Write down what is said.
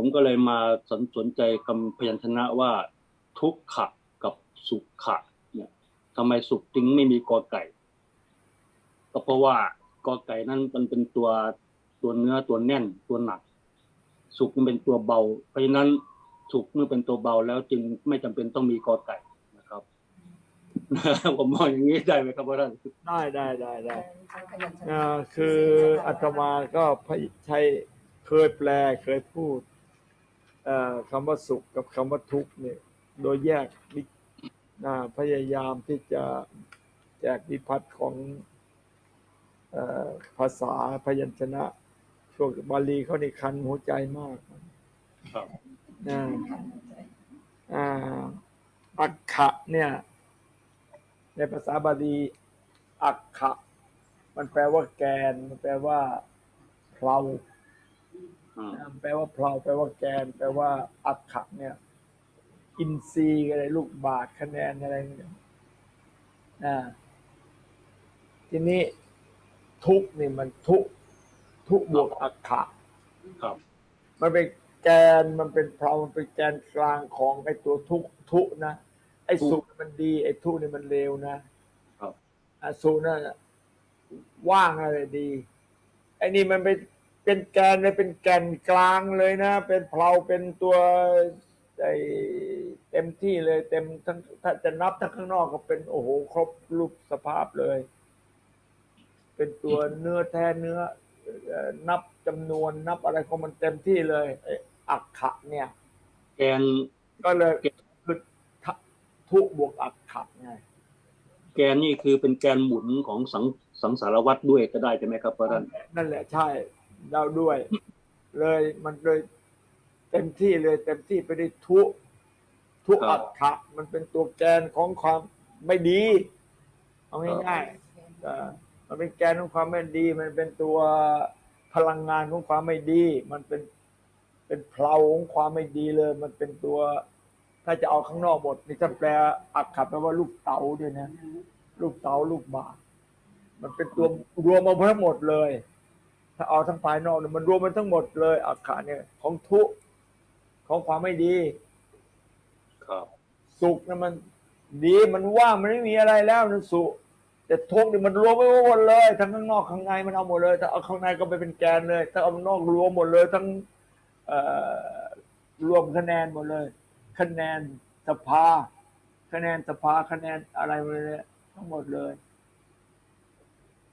ผมก็เลยมาสนสนใจคำพยัญชนะว่า ทุกขะกับสุขะเนี่ยทำไมสุขถึงไม่มีกอไก่ ก็เพราะว่ากอไก่นั้นมันเป็นตัวตัวเนื้อตัวแน่นตัวหนัก สุขมันเป็นตัวเบา เพราะฉะนั้นสุขเมื่อเป็นตัวเบาแล้วจึงไม่จำเป็นต้องมีกอไก่นะครับผมมองอย่างนี้ได้ไหมครับพ่อท่านได้ได้ได้ได้คืออาตมาก็ใช้เคยแปลเคยพูด คำว่าสุขกับคำว่าทุกข์เนี่ยโดยแยกพยายามที่จะแจกวิพัฒน์ของอภาษาพยัญชนะช่วงบาลีเขานี่คันหัวใจมากครับนะอักขะเนี่ย ในภาษาบาลีอักขะ มันแปลว่าแกน มันแปลว่าเพลา แปลว่าเพลาแปลว่าแกน แปลว่าอักขะเนี่ย อินทรีย์อะไรลูกบาทคะแนนอะไรเนี่ยนะทีนี้ทุกข์นี่มันทุกข์ทุกข์บวกอักขะครับ มันเป็นแกนมันเป็นเพลามันเป็นแกนกลางของไอ้ตัวทุกข์ทุกข์นะไอ้สุขมันดี ไอ้ทุกข์นี่มันเลวนะครับอะสุขนั่นน่ะว่างอะไรดีไอ้นี่มันเป็น เป็นแกนเลยเป็นแกนกลางเลยนะ เป็นเพลาเป็นตัวไอ้เต็มที่เลยเต็มทั้งถ้าจะนับทั้งข้างนอกก็เป็นโอ้โหครบรูปสภาพเลย เป็นตัวเนื้อแท้เนื้อเอ่อนับจำนวนนับอะไรของมันเต็มที่เลยไอ้อักขะเนี่ย แกนก็เลยคือทะทุบวกอักขะไงแกนนี่คือเป็นแกนหมุนของสังสังสารวัตรด้วยก็ได้ใช่ไหมครับพ่อท่านนั่นแหละใช่ เราด้วย เลยมันเลยเต็มที่เลยเต็มที่ไปได้วยทุทุอักขะมันเป็นตัวแกนของความไม่ดีเอาง่ายๆเอ่อมันเป็นแกนของความไม่ดี มันเป็นตัวพลังงานของความไม่ดี มันเป็นเป็นเพลาของความไม่ดีเลย มันเป็นตัว ถ้าจะเอาข้างนอกหมดนี่ถ้าแปลอักขะแปลว่าลูกเต๋าด้วยนะ ลูกเต๋าลูกบาศก์มันเป็นตัวรวมมาทั้งหมดเลย ถ้าเอาทั้งภายนอกเนี่ยมันรวมมันทั้งหมดเลยอักขะเนี่ยของทุของความไม่ดี ครับ สุขเนี่ยมันดีมันว่างมันไม่มีอะไรแล้วนั่นสุขแต่ทุกข์เนี่ยมันรวมไว้หมดเลยทั้งข้างนอกข้างในมันเอาหมดเลยถ้าเอาข้างในก็ไปเป็นแกนเลย ถ้าเอาข้างนอกรวมหมดเลย ทั้งเอ่อรวมคะแนนหมดเลย คะแนนสภา คะแนนสภาคะแนนอะไรหมดเลยทั้งหมดเลย